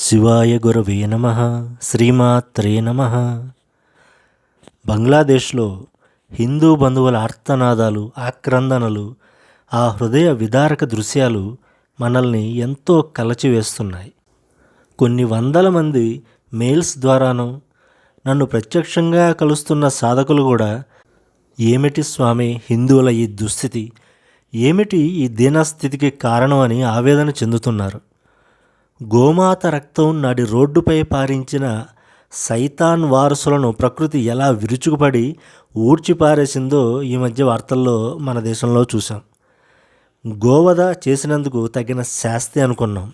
శివాయ గురవే నమ శ్రీమాత్రే నమ. బంగ్లాదేశ్లో హిందూ బంధువుల ఆర్తనాదాలు ఆక్రందనలు ఆ హృదయ విదారక దృశ్యాలు మనల్ని ఎంతో కలచివేస్తున్నాయి. కొన్ని వందల మంది మెయిల్స్ ద్వారాను నన్ను ప్రత్యక్షంగా కలుస్తున్న సాధకులు కూడా ఏమిటి స్వామి హిందువుల ఈ దుస్థితి? ఏమిటి ఈ దీనస్థితికి కారణం అని ఆవేదన చెందుతున్నారు. గోమాత రక్తం నాడి రోడ్డుపై పారించిన సైతాన్ వారసులను ప్రకృతి ఎలా విరుచుకుపడి ఊడ్చిపారేసిందో ఈ మధ్య వార్తల్లో మన దేశంలో చూసాం గోవధ చేసినందుకు తగిన శాస్తి అనుకున్నాం.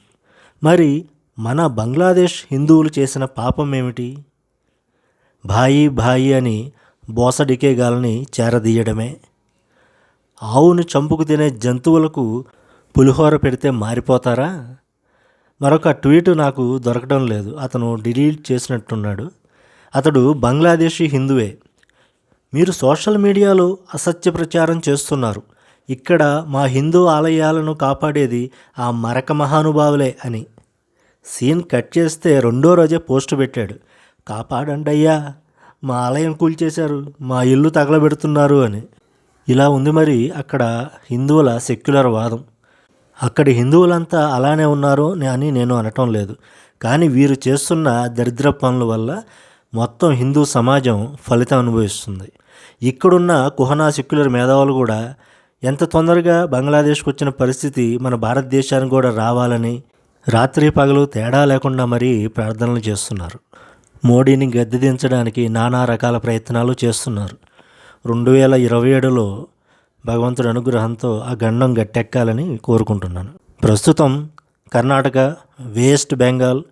మరి మన బంగ్లాదేశ్ హిందువులు చేసిన పాపం ఏమిటి? భాయి భాయి అని బోసడికేగాలని చేరదీయడమే. ఆవును చంపుకు తినే జంతువులకు పులిహోర పెడితే మారిపోతారా? మరొక ట్వీట్ నాకు దొరకడం లేదు. అతను డిలీట్ చేసినట్టున్నాడు. అతడు బంగ్లాదేశీ హిందువే. మీరు సోషల్ మీడియాలో అసత్య ప్రచారం చేస్తున్నారు. ఇక్కడ మా హిందూ ఆలయాలను కాపాడేది ఆ మరక మహానుభావులే అని. సీన్ కట్ చేస్తే రెండో రోజే పోస్ట్ పెట్టాడు. కాపాడండి అయ్యా. మా ఆలయం కూల్చేశారు. మా ఇల్లు తగలబెడుతున్నారు అని. ఇలా ఉంది మరి అక్కడ హిందువుల సెక్యులర్ వాదం. అక్కడి హిందువులంతా అలానే ఉన్నారు అని నేను అనటం లేదు. కానీ వీరు చేస్తున్న దరిద్ర పనుల వల్ల మొత్తం హిందూ సమాజం ఫలితం అనుభవిస్తుంది. ఇక్కడున్న కుహనా సెక్యులర్ మేధావులు కూడా ఎంత తొందరగా బంగ్లాదేశ్కు వచ్చిన పరిస్థితి మన భారతదేశానికి కూడా రావాలని రాత్రి పగలు తేడా లేకుండా మరీ ప్రార్థనలు చేస్తున్నారు. మోడీని గద్దె దించడానికి నానా రకాల ప్రయత్నాలు చేస్తున్నారు. రెండు వేల ఇరవై ఏడులో భగవంతుడి అనుగ్రహంతో ఆ గండం గట్టెక్కాలని కోరుకుంటున్నాను. ప్రస్తుతం కర్ణాటక వెస్ట్ బెంగాల్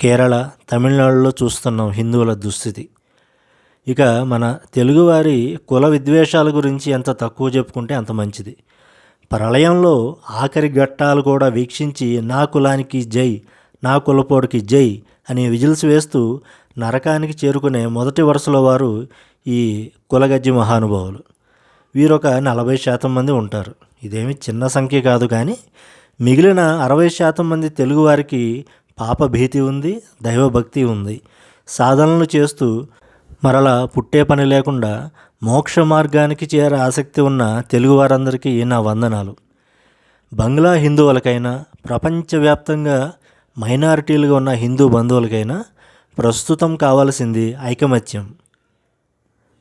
కేరళ తమిళనాడులో చూస్తున్నాం హిందువుల దుస్థితి. ఇక మన తెలుగువారి కుల విద్వేషాల గురించి ఎంత తక్కువ చెప్పుకుంటే అంత మంచిది. ప్రళయంలో ఆఖరి ఘట్టాలు కూడా వీక్షించి నా కులానికి జై నా కులపోడికి జై అని విజిల్స్ వేస్తూ నరకానికి చేరుకునే మొదటి వరుసలో వారు ఈ కులగజ్జి మహానుభావులు. వీరొక నలభై శాతం మంది ఉంటారు. ఇదేమి చిన్న సంఖ్య కాదు కానీ మిగిలిన అరవై శాతం మంది తెలుగువారికి పాపభీతి ఉంది దైవభక్తి ఉంది. సాధనలు చేస్తూ మరలా పుట్టే పని లేకుండా మోక్ష మార్గానికి చేరే ఆసక్తి ఉన్న తెలుగువారందరికీ నా వందనాలు. బంగ్లా హిందువులకైనా ప్రపంచవ్యాప్తంగా మైనారిటీలుగా ఉన్న హిందూ బంధువులకైనా ప్రస్తుతం కావాల్సింది ఐకమత్యం.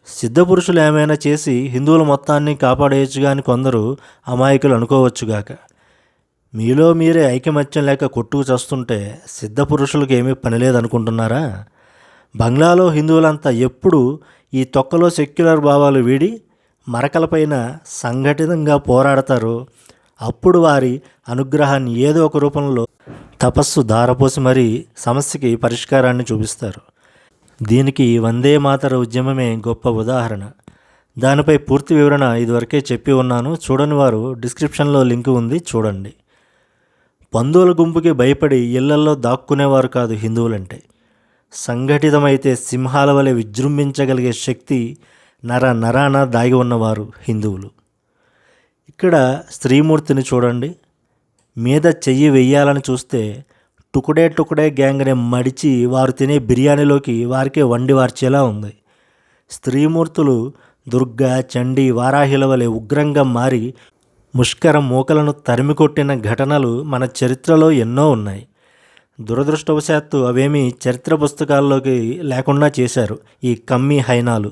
సిద్ధపురుషులు ఏమైనా చేసి హిందువుల మొత్తాన్ని కాపాడేయచ్చుగా అని కొందరు అమాయకులు అనుకోవచ్చుగాక. మీలో మీరే ఐకమత్యం లేక కొట్టుకు చస్తుంటే సిద్ధపురుషులకు ఏమీ పని లేదనుకుంటున్నారా? బంగ్లాలో హిందువులంతా ఎప్పుడు ఈ తొక్కలో సెక్యులర్ భావాలు వీడి మరకలపైన సంఘటితంగా పోరాడతారో. అప్పుడు వారి అనుగ్రహాన్ని ఏదో ఒక రూపంలో తపస్సు ధారపోసి మరీ సమస్యకి పరిష్కారాన్ని చూపిస్తారు. దీనికి వందే మాతర ఉద్యమమే గొప్ప ఉదాహరణ. దానిపై పూర్తి వివరణ ఇదివరకే చెప్పి ఉన్నాను. చూడని వారు డిస్క్రిప్షన్లో లింక్ ఉంది చూడండి. పందుల గుంపుకి భయపడి ఇళ్ళల్లో దాక్కునేవారు కాదు హిందువులంటే. సంఘటితమైతే సింహాల వలె విజృంభించగలిగే శక్తి నర నరాన దాగి ఉన్నవారు హిందువులు. ఇక్కడ స్త్రీమూర్తిని చూడండి. మీద చెయ్యి వెయ్యాలని చూస్తే టుకుడే టుకుడే గ్యాంగ్ని మడిచి వారు తినే బిర్యానీలోకి వారికే వండి వార్చేలా ఉంది. స్త్రీమూర్తులు దుర్గా చండీ వారాహిల వలె ఉగ్రంగా మారి ముష్కర మూకలను తరిమికొట్టిన ఘటనలు మన చరిత్రలో ఎన్నో ఉన్నాయి. దురదృష్టవశాత్తు అవేమీ చరిత్ర పుస్తకాల్లోకి లేకుండా చేశారు ఈ కమ్మి హైనాలు.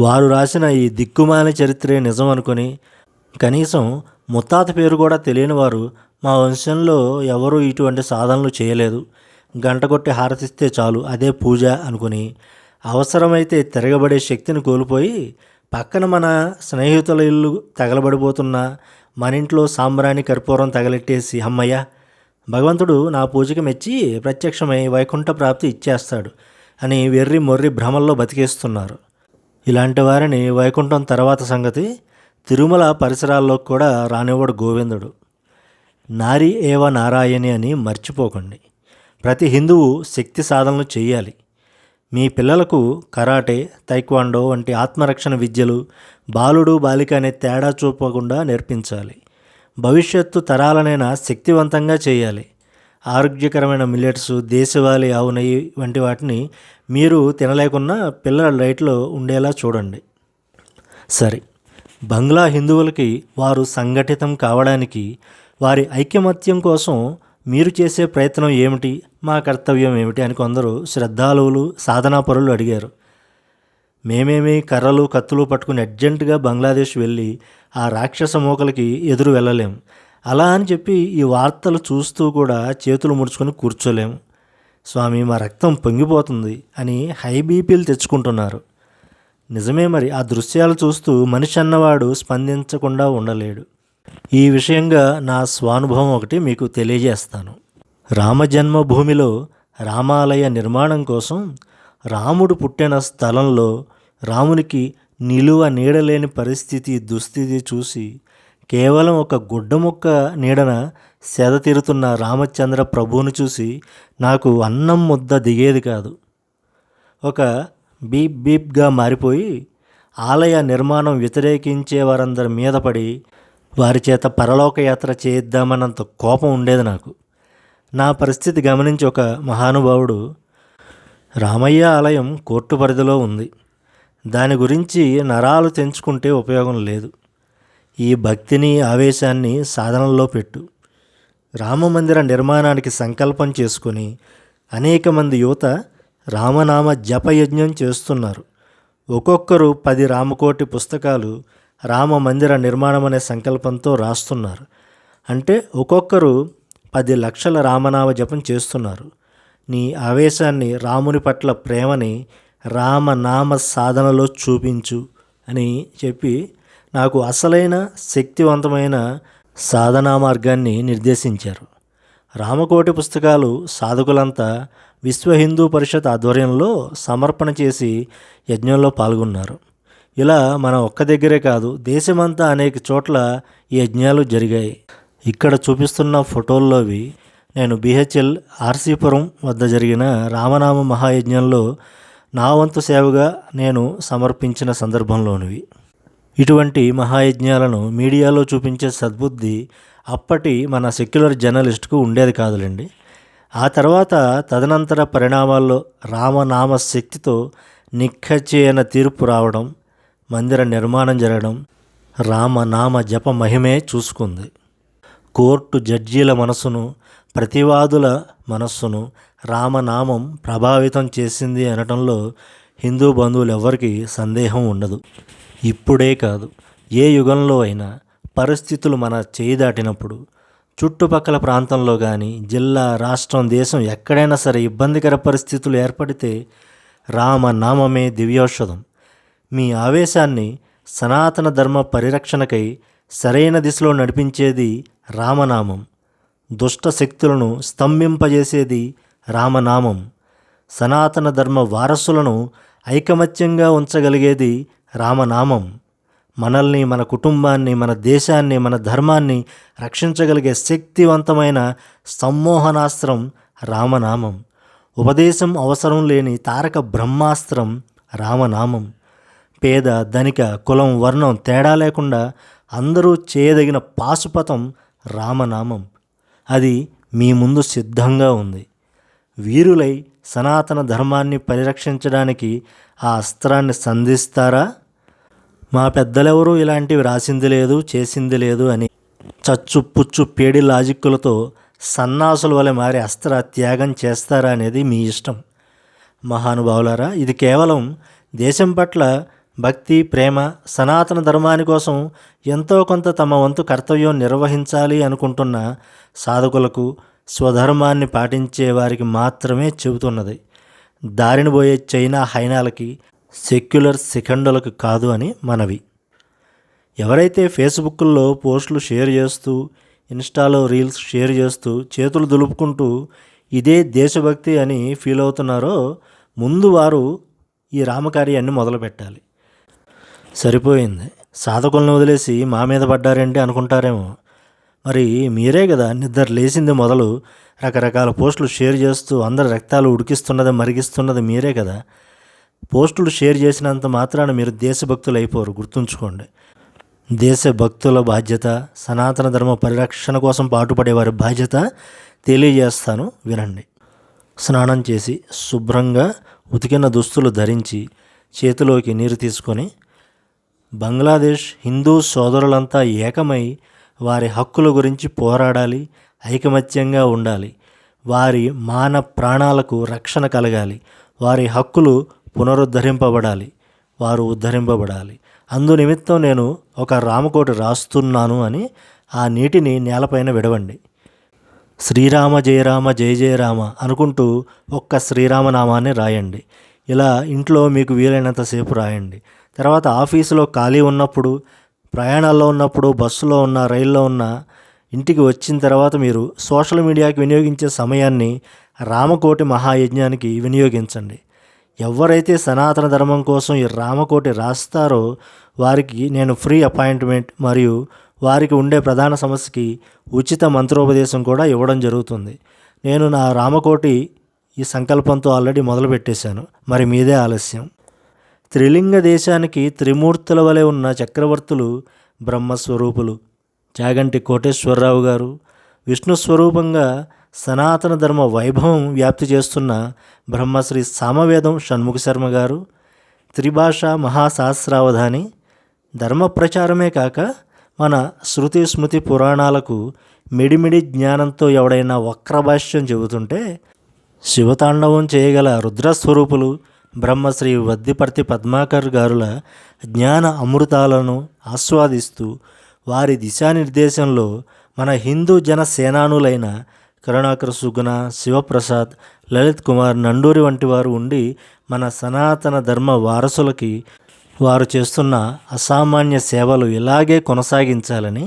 వారు రాసిన ఈ దిక్కుమాల చరిత్రే నిజం అనుకొని కనీసం ముత్తాత పేరు కూడా తెలియని వారు మా వంశంలో ఎవరూ ఇటువంటి సాధనలు చేయలేదు. గంట కొట్టి హారతిస్తే చాలు అదే పూజ అనుకుని అవసరమైతే తిరగబడే శక్తిని కోల్పోయి పక్కన మన స్నేహితుల ఇల్లు తగలబడిపోతున్న మన ఇంట్లో సాంబ్రాణి కర్పూరం తగలెట్టేసి అమ్మయ్య భగవంతుడు నా పూజకి మెచ్చి ప్రత్యక్షమై వైకుంఠ ప్రాప్తి ఇచ్చేస్తాడు అని వెర్రి మొర్రి భ్రమల్లో బతికేస్తున్నారు. ఇలాంటి వారిని వైకుంఠం తర్వాత సంగతి తిరుమల పరిసరాల్లో కూడా రానివ్వడు గోవిందుడు. నారి ఏవ నారాయణి అని మర్చిపోకండి. ప్రతి హిందువు శక్తి సాధనలు చేయాలి. మీ పిల్లలకు కరాటే తైక్వాండో వంటి ఆత్మరక్షణ విద్యలు బాలుడు బాలిక అనే తేడా చూపకుండా నేర్పించాలి. భవిష్యత్తు తరాలనైనా శక్తివంతంగా చేయాలి. ఆరోగ్యకరమైన మిల్లెట్స్ దేశవాళీ ఆవు నెయ్యి వంటి వాటిని మీరు తినలేకున్నా పిల్లల లైట్లో ఉండేలా చూడండి. సరే బంగ్లా హిందువులకి వారు సంఘటితం కావడానికి వారి ఐక్యమత్యం కోసం మీరు చేసే ప్రయత్నం ఏమిటి? మా కర్తవ్యం ఏమిటి? అని కొందరు శ్రద్ధాలువులు సాధనాపరులు అడిగారు. మేమేమి కర్రలు కత్తులు పట్టుకుని అర్జెంటుగా బంగ్లాదేశ్ వెళ్ళి ఆ రాక్షస మూకలకి ఎదురు వెళ్ళలేం. అలా అని చెప్పి ఈ వార్తలు చూస్తూ కూడా చేతులు ముడుచుకొని కూర్చోలేము స్వామి మా రక్తం పొంగిపోతుంది అని హై బీపీలు తెచ్చుకుంటున్నారు. నిజమే మరి ఆ దృశ్యాలు చూస్తూ మనిషి అన్నవాడు స్పందించకుండా ఉండలేడు. ఈ విషయంగా నా స్వానుభవం ఒకటి మీకు తెలియజేస్తాను. రామజన్మభూమిలో రామాలయ నిర్మాణం కోసం రాముడు పుట్టిన స్థలంలో రామునికి నిలువ నీడలేని పరిస్థితి దుస్థితి చూసి కేవలం ఒక గుడ్డ ముక్క నీడన సెద తీరుతున్న రామచంద్ర ప్రభువును చూసి నాకు అన్నం ముద్ద దిగేది కాదు. ఒక బీప్ బీప్గా మారిపోయి ఆలయ నిర్మాణం వ్యతిరేకించే వారందరి మీద పడి వారి చేత పరలోకయాత్ర చేయిద్దామన్నంత కోపం ఉండేది నాకు. నా పరిస్థితి గమనించి ఒక మహానుభావుడు రామయ్య ఆలయం కోర్టు పరిధిలో ఉంది. దాని గురించి నరాలు తెంచుకుంటే ఉపయోగం లేదు. ఈ భక్తిని ఆవేశాన్ని సాధనలో పెట్టు. రామమందిర నిర్మాణానికి సంకల్పం చేసుకుని అనేక మంది యువత రామనామ జపయజ్ఞం చేస్తున్నారు. ఒక్కొక్కరు పది రామకోటి పుస్తకాలు రామ మందిర నిర్మాణం అనే సంకల్పంతో రాస్తున్నారు. అంటే ఒక్కొక్కరు పది లక్షల రామనామ జపం చేస్తున్నారు. నీ ఆవేశాన్ని రాముని పట్ల ప్రేమని రామనామ సాధనలో చూపించు అని చెప్పి నాకు అసలైన శక్తివంతమైన సాధనా మార్గాన్ని నిర్దేశించారు. రామకోటి పుస్తకాలు సాధకులంతా విశ్వ హిందూ పరిషత్ ఆధ్వర్యంలో సమర్పణ చేసి యజ్ఞంలో పాల్గొన్నారు. ఇలా మన ఒక్క దగ్గరే కాదు దేశమంతా అనేక చోట్ల ఈ యజ్ఞాలు జరిగాయి. ఇక్కడ చూపిస్తున్న ఫోటోల్లోవి నేను బిహెచ్ఎల్ ఆర్సీపురం వద్ద జరిగిన రామనామ మహాయజ్ఞంలో నా వంతు సేవగా నేను సమర్పించిన సందర్భంలోనివి. ఇటువంటి మహాయజ్ఞాలను మీడియాలో చూపించే సద్బుద్ధి అప్పటి మన సెక్యులర్ జర్నలిస్ట్కు ఉండేది కాదులేండి. ఆ తర్వాత తదనంతర పరిణామాల్లో రామనామ శక్తితో నిఖచ్చైన తీర్పు రావడం మందిర నిర్మాణం జరగడం రామనామ జప మహిమే చూసుకుంది. కోర్టు జడ్జీల మనసును ప్రతివాదుల మనస్సును రామనామం ప్రభావితం చేసింది అనటంలో హిందూ బంధువులు ఎవరికి సందేహం ఉండదు. ఇప్పుడే కాదు ఏ యుగంలో అయినా పరిస్థితులు మన చేయి దాటినప్పుడు చుట్టుపక్కల ప్రాంతంలో కానీ జిల్లా రాష్ట్రం దేశం ఎక్కడైనా సరే ఇబ్బందికర పరిస్థితులు ఏర్పడితే రామనామమే దివ్యౌషధం. మీ ఆవేశాన్ని సనాతన ధర్మ పరిరక్షణకై సరైన దిశలో నడిపించేది రామనామం. దుష్ట శక్తులను స్తంభింపజేసేది రామనామం. సనాతన ధర్మ వారసులను ఐకమత్యంగా ఉంచగలిగేది రామనామం. మనల్ని మన కుటుంబాన్ని మన దేశాన్ని మన ధర్మాన్ని రక్షించగలిగే శక్తివంతమైన సమ్మోహనాస్త్రం రామనామం. ఉపదేశం అవసరం లేని తారక బ్రహ్మాస్త్రం రామనామం. పేద ధనిక కులం వర్ణం తేడా లేకుండా అందరూ చేయదగిన పాశుపతం రామనామం. అది మీ ముందు సిద్ధంగా ఉంది. వీరులై సనాతన ధర్మాన్ని పరిరక్షించడానికి ఆ అస్త్రాన్ని సంధిస్తారా? మా పెద్దలెవరూ ఇలాంటివి రాసింది లేదు చేసింది లేదు అని చచ్చు పుచ్చు పేడి లాజిక్కులతో సన్నాసుల వలె మారి అస్త్ర త్యాగం చేస్తారా అనేది మీ ఇష్టం. మహానుభావులారా ఇది కేవలం దేశం పట్ల భక్తి ప్రేమ సనాతన ధర్మాని కోసం ఎంతో కొంత తమ వంతు కర్తవ్యం నిర్వహించాలి అనుకుంటున్న సాధకులకు స్వధర్మాన్ని పాటించే వారికి మాత్రమే చెబుతున్నది. దారిని పోయే చైనా హైనాలకి సెక్యులర్ సెకండులకు కాదు అని మనవి. ఎవరైతే ఫేస్బుక్లో పోస్టులు షేర్ చేస్తూ ఇన్స్టాలో రీల్స్ షేర్ చేస్తూ చేతులు దులుపుకుంటూ ఇదే దేశభక్తి అని ఫీల్ అవుతున్నారో ముందు వారు ఈ రామకార్యాన్ని మొదలుపెట్టాలి. సరిపోయింది. సాధకులను వదిలేసి మా మీద పడ్డారేంటి అనుకుంటారేమో. మరి మీరే కదా నిద్ర లేచింది మొదలు రకరకాల పోస్టులు షేర్ చేస్తూ అందరి రక్తాలు ఉడికిస్తున్నది మరిగిస్తున్నది మీరే కదా పోస్టులు షేర్ చేసినంత మాత్రాన మీరు దేశభక్తులు అయిపోరు గుర్తుంచుకోండి. దేశభక్తుల బాధ్యత సనాతన ధర్మ పరిరక్షణ కోసం పాటుపడే వారి బాధ్యత తెలియజేస్తాను వినండి. స్నానం చేసి శుభ్రంగా ఉతికిన దుస్తులు ధరించి చేతిలోకి నీరు తీసుకొని బంగ్లాదేశ్ హిందూ సోదరులంతా ఏకమై వారి హక్కుల గురించి పోరాడాలి ఐకమత్యంగా ఉండాలి. వారి మాన ప్రాణాలకు రక్షణ కలగాలి. వారి హక్కులు పునరుద్ధరింపబడాలి. వారు ఉద్ధరింపబడాలి. అందు నిమిత్తం నేను ఒక రామకోటి రాస్తున్నాను అని ఆ నీటిని నేలపైన విడవండి. శ్రీరామ జయరామ జయ జయరామ అనుకుంటూ ఒక్క శ్రీరామనామాన్ని రాయండి. ఇలా ఇంట్లో మీకు వీలైనంతసేపు రాయండి. తర్వాత ఆఫీసులో ఖాళీ ఉన్నప్పుడు ప్రయాణాల్లో ఉన్నప్పుడు బస్సులో ఉన్న రైల్లో ఉన్న ఇంటికి వచ్చిన తర్వాత మీరు సోషల్ మీడియాకి వినియోగించే సమయాన్ని రామకోటి మహాయజ్ఞానికి వినియోగించండి. ఎవరైతే సనాతన ధర్మం కోసం ఈ రామకోటి రాస్తారో వారికి నేను ఫ్రీ అపాయింట్మెంట్ మరియు వారికి ఉండే ప్రధాన సమస్యకి ఉచిత మంత్రోపదేశం కూడా ఇవ్వడం జరుగుతుంది. నేను నా రామకోటి ఈ సంకల్పంతో ఆల్రెడీ మొదలుపెట్టేశాను. మరి మీదే ఆలస్యం. త్రిలింగ దేశానికి త్రిమూర్తుల వలె ఉన్న చక్రవర్తులు బ్రహ్మస్వరూపులు. చాగంటి కోటేశ్వరరావు గారు విష్ణు స్వరూపంగా సనాతన ధర్మ వైభవం వ్యాప్తి చేస్తున్న బ్రహ్మశ్రీ సామవేదం షణ్ముఖ శర్మ గారు త్రిభాష మహాశాస్త్రావధాని ధర్మ ప్రచారమే కాక మన శృతి స్మృతి పురాణాలకు మిడిమిడి జ్ఞానంతో ఎవడైనా వక్రభాష్యం చెబుతుంటే శివతాండవం చేయగల రుద్రస్వరూపులు బ్రహ్మశ్రీ వద్దిపర్తి పద్మాకర్ గారుల జ్ఞాన అమృతాలను ఆస్వాదిస్తూ వారి దిశానిర్దేశంలో మన హిందూ జన సేనానులైన కరుణాకర్ సుగుణ శివప్రసాద్ లలిత్ కుమార్ నండూరి వంటి వారు ఉండి మన సనాతన ధర్మ వారసులకి వారు చేస్తున్న అసామాన్య సేవలు ఇలాగే కొనసాగించాలని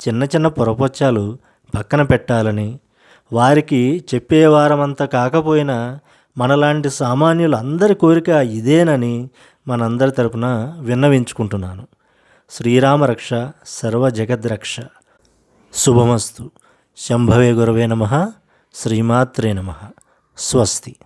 చిన్న చిన్న పొరపొచ్చాలు పక్కన పెట్టాలని వారికి చెప్పేవారమంతా కాకపోయినా మనలాంటి సామాన్యులందరి కోరిక ఇదేనని మనందరి తరపున విన్నవించుకుంటున్నాను. శ్రీరామరక్ష సర్వజగద్రక్ష. సర్వ జగద్రక్ష శుభమస్తు. శంభవే గురవే నమ. శ్రీమాత్రే నమ. స్వస్తి.